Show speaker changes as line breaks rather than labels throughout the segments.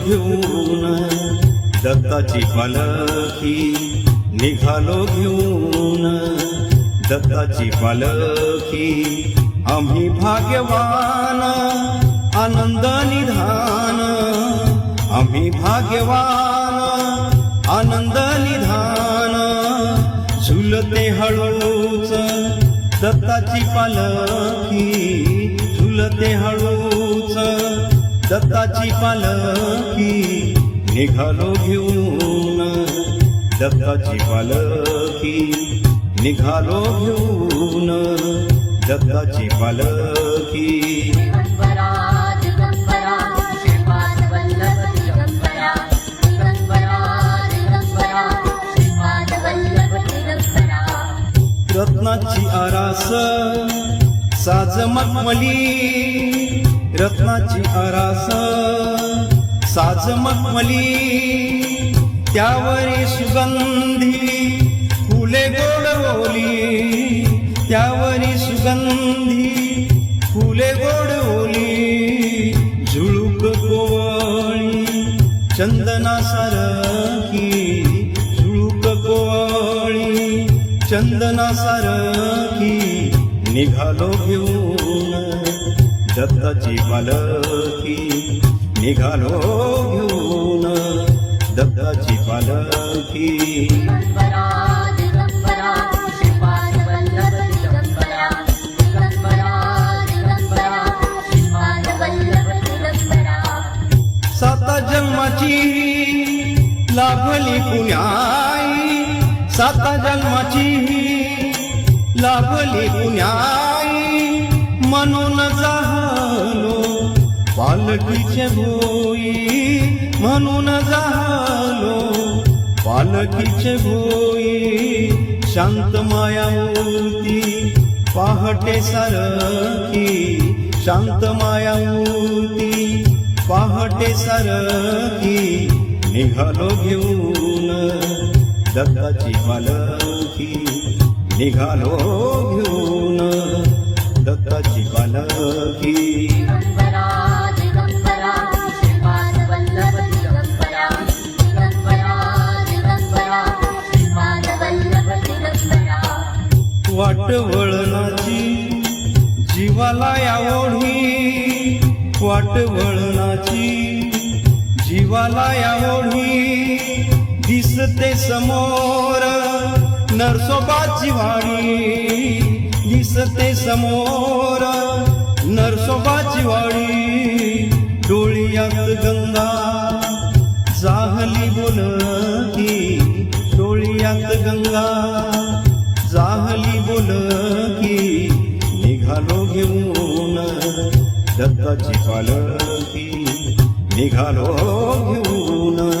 घेऊन दत्ताची पालखी. निघालो घेऊन दत्ताची पालखी. आम्ही भाग्यवान भगवान आनंद निधान झुलते हळूच दत्ताची पालखी. झुलते हळूच दत्ताची पालखी. निघालो घेऊन दत्ताची पालखी. निघालो घेऊन दत्ताची पालखी. रत्नाची आरास साज मखमली रत्नाची आरास साज मखमली त्यावरी सुगंधी फुले गोडवली त्यावरी सुगंधी फुले गोडवली झुळूक गोवळी चंदना सारखी झुळूक गोवळी चंदना सारखी. निघालो घेऊन दत्ताची पालखी निघालो घेऊन दत्ताची पालखी साता जन्माची लाभली पुण्याई साता जन्माची लाभली पुण्याई. म्हणून झालो पालकीचे भोई. म्हणून झालो पालकीचे भोई. शांत मायामूर्ती पहाटे सारखी. शांत मायामूर्ती पहाटे सारखी. निघालो घेऊन दत्ताची पालखी. निघालो घेऊन. दत्ताची पालखी. वाट वळणाची जीवाला या ओढी वाट वळणाची जीवाला या ओढी दिसते समोर नरसोबाची वाडी दिसते समोर. नरसोबाची वाडी डोळ्यात गंगा जाहली बोलती. डोळ्यात गंगा जाहली बोलती. निघालो घेऊन दत्ताची पालखी. निघालो घेऊन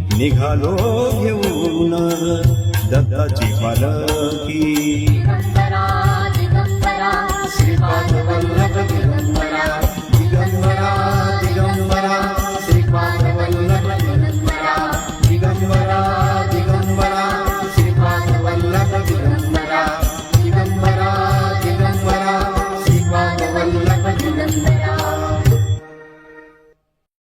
निघालो घेऊन. दत्ताची पालखी.
श्रीपाद